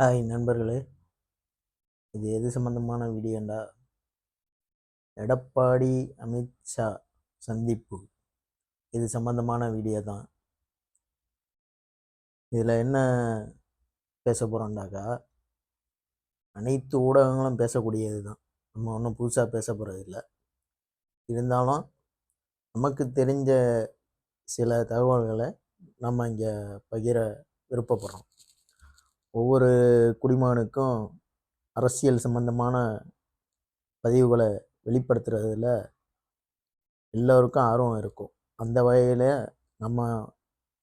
Hi நண்பர்களே இது எது சம்பந்தமான வீடியோண்டா எடப்பாடி அமித்ஷா சந்திப்பு. இது சம்பந்தமான வீடியோ தான். இதில் என்ன பேச போகிறோம்டாக்கா அனைத்து ஊடகங்களும் பேசக்கூடியது தான். நம்ம ஒன்றும் புதுசாக பேச போகிறதில்ல இருந்தாலும் நமக்கு தெரிஞ்ச சில தகவல்களை நம்ம இங்கே பகிர விருப்பப்படுறோம். ஒவ்வொரு குடிமகனுக்கும் அரசியல் சம்பந்தமான பதிவுகளை வெளிப்படுத்துறதுல எல்லோருக்கும் ஆர்வம் இருக்கும். அந்த வகையில் நம்ம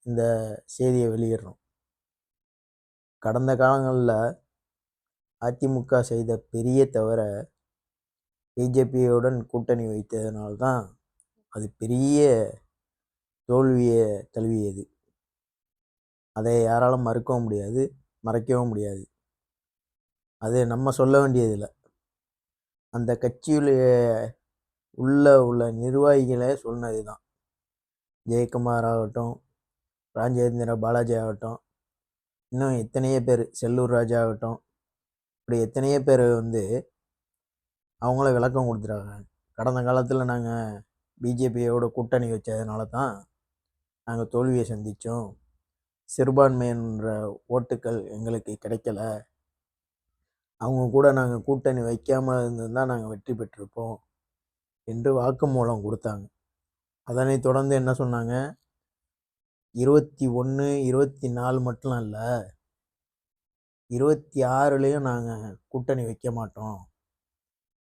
இந்த செய்தியை வெளியிடுறோம். கடந்த காலங்களில் அதிமுக செய்த பெரிய தவிர பிஜேபியுடன் கூட்டணி வைத்ததுனால்தான் அது பெரிய தோல்வியை தழுவியது. அதை யாராலும் மறுக்கவும் முடியாது. மறைக்கவும் முடியாது. அது நம்ம சொல்ல வேண்டியதில்லை அந்த கட்சியில் உள்ள உள்ள நிர்வாகிகளே சொன்னது தான். ஜெயக்குமார் ஆகட்டும் ராஜேந்திர பாலாஜி ஆகட்டும் இன்னும் எத்தனையோ பேர் செல்லூர் ராஜா ஆகட்டும் இப்படி எத்தனையோ பேர் வந்து அவங்கள விளக்கம் கொடுத்துருக்காங்க கடந்த காலத்தில் நாங்கள் பிஜேபியோட கூட்டணி வச்சதுனால தான் நாங்கள் தோல்வியை சந்தித்தோம் சிறுபான்மையின்ற ஓட்டுக்கள் எங்களுக்கு கிடைக்கல. அவங்க கூட நாங்கள் கூட்டணி வைக்காமல் இருந்திருந்தால் நாங்கள் வெற்றி பெற்றிருப்போம் என்று வாக்குமூலம் கொடுத்தாங்க. அதனைத் தொடர்ந்து என்ன சொன்னாங்க? இருபத்தி ஒன்று இருபத்தி நாலு மட்டும் இல்லை. இருபத்தி ஆறுலேயும் நாங்கள் கூட்டணி வைக்க மாட்டோம்.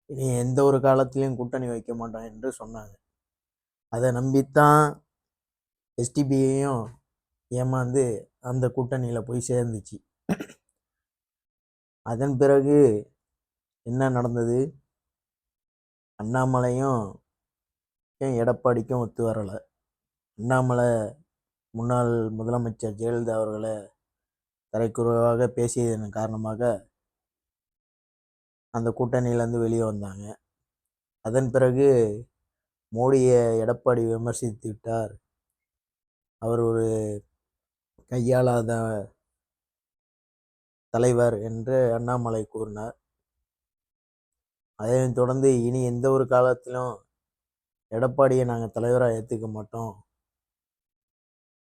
இனி எந்த ஒரு காலத்துலேயும் கூட்டணி வைக்க மாட்டோம் என்று சொன்னாங்க. அதை நம்பித்தான் எஸ்டிபியையும் ஏமாந்து அந்த கூட்டணியில் போய் சேர்ந்துச்சு. அதன் பிறகு என்ன நடந்தது? அண்ணாமலையும் ஏன் எடப்பாடிக்கும் ஒத்து வரலை? அண்ணாமலை முன்னாள் முதலமைச்சர் ஜெயலலிதா அவர்களை தரைக்குறைவாக பேசியதன் காரணமாக அந்த கூட்டணியிலேருந்து வெளியே வந்தாங்க. அதன் பிறகு மோடியை எடப்பாடி விமர்சித்து விட்டார். அவர் ஒரு கையாளாத தலைவர் என்று அண்ணாமலை கூறினார். அதைத் தொடர்ந்து இனி எந்த ஒரு காலத்திலும் எடப்பாடியை நாங்கள் தலைவராக ஏற்றுக்க மாட்டோம்.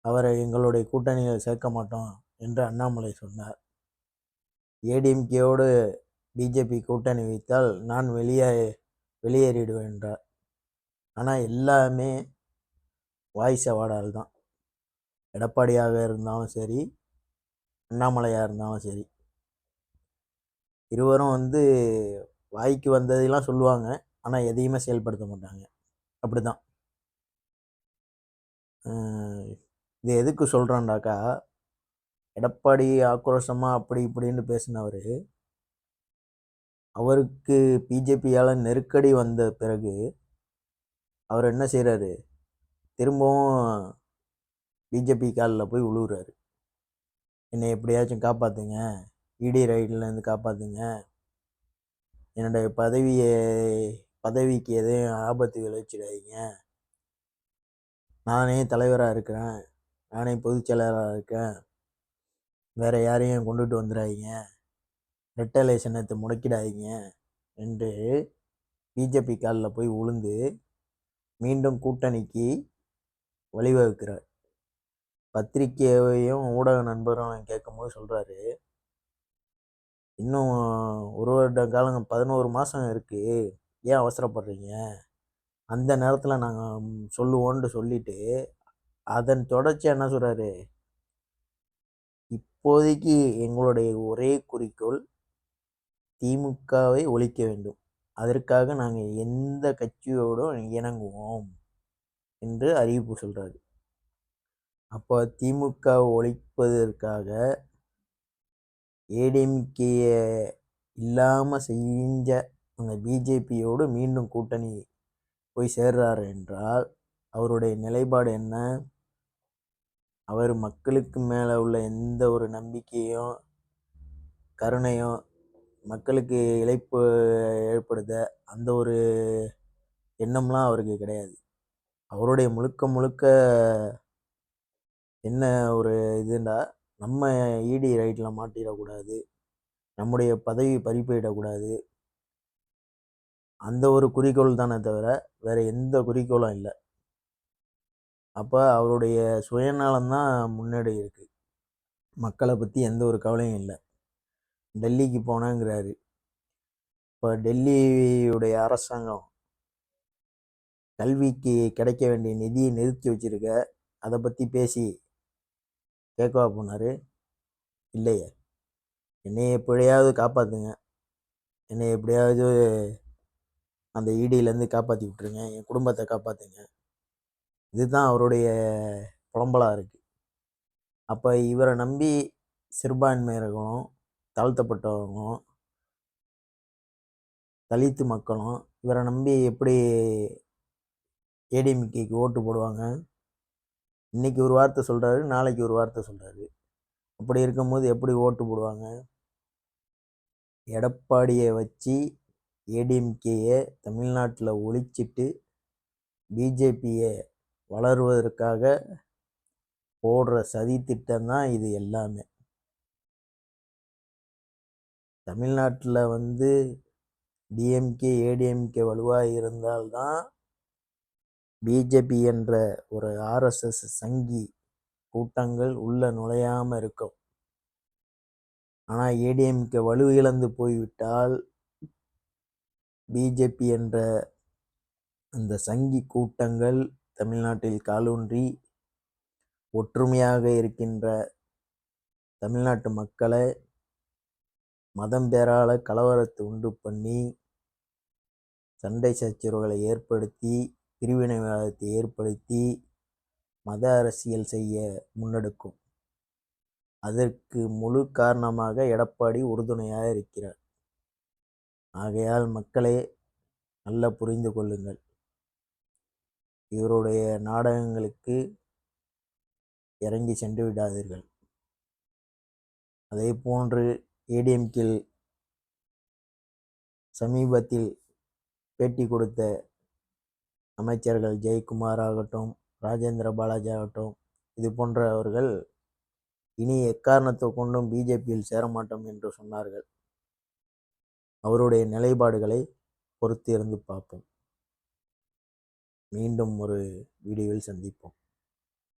அவரை எங்களுடைய கூட்டணியில் சேர்க்க மாட்டோம் என்று அண்ணாமலை சொன்னார். ஏடிஎம்கேயோடு பிஜேபி கூட்டணி வைத்தால் நான் வெளியே வெளியேறிடுவேன் என்றார். ஆனால் எல்லாமே வாய்ஸ் அவார்டால் தான். எடப்பாடியாக இருந்தாலும் சரி அண்ணாமலையாக இருந்தாலும் சரி இருவரும் வந்து வாய்க்கு வந்ததெல்லாம் சொல்லுவாங்க. ஆனால் எதையுமே செயல்படுத்த மாட்டாங்க. அப்படி தான் இது எதுக்கு சொல்கிறேன்டாக்கா எடப்பாடி ஆக்ரோஷமாக அப்படி இப்படின்னு பேசினவர் அவருக்கு பிஜேபியால் நெருக்கடி வந்த பிறகு அவர் என்ன செய்கிறாரு திரும்பவும் பிஜேபி காலில் போய் உழுவுறாரு. என்னை எப்படியாச்சும் காப்பாற்றுங்க இடி ரைட்லேருந்து காப்பாற்றுங்க என்னுடைய பதவியை பதவிக்கு எதையும் ஆபத்து விளைவிச்சிடாதீங்க நானே தலைவராக இருக்கிறேன். நானே பொதுச் செயலராக இருக்கேன். வேறு யாரையும் கொண்டுட்டு வந்துடாதீங்க. ரெட்டலேஷனத்தை முடக்கிடாதீங்க. என்று பிஜேபி காலில் போய் உளுந்து மீண்டும் கூட்டணிக்கு வழிவகுக்கிறார். பத்திரிக்கையையும் ஊடக நண்பரும் கேட்கும்போது சொல்கிறாரு இன்னும் ஒரு வருட காலம் பதினோரு மாதம் இருக்குது ஏன் அவசரப்படுறீங்க? அந்த நேரத்தில் நாங்கள் சொல்லுவோன்ட்டு சொல்லிட்டு அதன் தொடர்ச்சி என்ன சொல்கிறாரு இப்போதைக்கு எங்களுடைய ஒரே குறிக்கோள் திமுகவை ஒழிக்க வேண்டும். அதற்காக நாங்கள் எந்த கட்சியோடும் இணங்குவோம் என்று அறிவிப்பு சொல்கிறாரு அப்போ திமுக ஒழிப்பதற்காக ஏடிஎம்கேயை இல்லாமல் செஞ்ச அந்த பிஜேபியோடு மீண்டும் கூட்டணி போய் சேர்றார் என்றால் அவருடைய நிலைப்பாடு என்ன? அவர் மக்களுக்கு மேலே உள்ள எந்த ஒரு நம்பிக்கையும் கருணையும் மக்களுக்கு இழைப்பு ஏற்படுத்த அந்த ஒரு எண்ணம்லாம் அவருக்கு கிடையாது. அவருடைய முழுக்க முழுக்க என்ன ஒரு இதுண்டா நம்ம இடி ரைட்டில் மாட்டிடக்கூடாது. நம்முடைய பதவி பறிப்பிடக்கூடாது அந்த ஒரு குறிக்கோள் தானே தவிர வேறு எந்த குறிக்கோளும் இல்லை. அப்போ அவருடைய சுயநலம் தான் முன்னாடி இருக்குது மக்களை பற்றி எந்த ஒரு கவலையும் இல்லை. டெல்லிக்கு போனேங்கிறாரு. இப்போ டெல்லியுடைய அரசாங்கம் கல்விக்கு கிடைக்க வேண்டிய நிதியை நிறுத்தி வச்சுருக்க அதை பற்றி பேசி கேட்கவா போனார்? இல்லையே. என்னை எப்படியாவது காப்பாற்றுங்க என்னை எப்படியாவது அந்த இடியிலேருந்து காப்பாற்றி விட்டுருங்க. என் குடும்பத்தை காப்பாற்றுங்க இதுதான் அவருடைய புலம்பலாக இருக்குது அப்போ இவரை நம்பி சிறுபான்மையினர்களும் தாழ்த்தப்பட்டவங்களும் தலித்து மக்களும் இவரை நம்பி எப்படி ஏடிஎம்கேக்கு ஓட்டு போடுவாங்க? இன்றைக்கி ஒரு வார்த்தை சொல்கிறாரு நாளைக்கு ஒரு வார்த்தை சொல்கிறாரு அப்படி இருக்கும்போது எப்படி ஓட்டு போடுவாங்க? எடப்பாடியை வச்சு ஏடிஎம்கேயை தமிழ்நாட்டில் ஒழிச்சிட்டு பிஜேபியை வளருவதற்காக போடுற சதித்திட்டம் தான் இது எல்லாமே. தமிழ்நாட்டில் வந்து டிஎம்கே ஏடிஎம்கே வலுவாக இருந்தால்தான் பிஜேபி என்ற ஒரு ஆர்எஸ்எஸ் சங்கி கூட்டங்கள் உள்ள நுழையாமல் இருக்கும். ஆனால் ஏடிஎம்கே வலு இழந்து போய்விட்டால் பிஜேபி என்ற அந்த சங்கி கூட்டங்கள் தமிழ்நாட்டில் காலூன்றி ஒற்றுமையாக இருக்கின்ற தமிழ்நாட்டு மக்களை மதம் பேரால கலவரத்தை உண்டு பண்ணி சண்டை சச்சரவுகளை ஏற்படுத்தி பிரிவினைவாதத்தை ஏற்படுத்தி மத அரசியல் செய்ய முன்னெடுக்கும். அதற்கு முழு காரணமாக எடப்பாடி உறுதுணையாக இருக்கிறார். ஆகையால் மக்களே நல்லா புரிந்து கொள்ளுங்கள். இவருடைய நாடகங்களுக்கு இறங்கி சென்று விடாதீர்கள். அதே போன்று ஏடிஎம்கில் சமீபத்தில் பேட்டி கொடுத்த அமைச்சர்கள் ஜெயக்குமார் ஆகட்டும் ராஜேந்திர பாலாஜி ஆகட்டும் இது போன்றவர்கள் இனி எக்காரணத்தை கொண்டும் பிஜேபியில் சேரமாட்டோம் என்று சொன்னார்கள். அவருடைய நிலைப்பாடுகளை பொறுத்து இருந்து பார்ப்போம். மீண்டும் ஒரு வீடியோவில் சந்திப்போம்.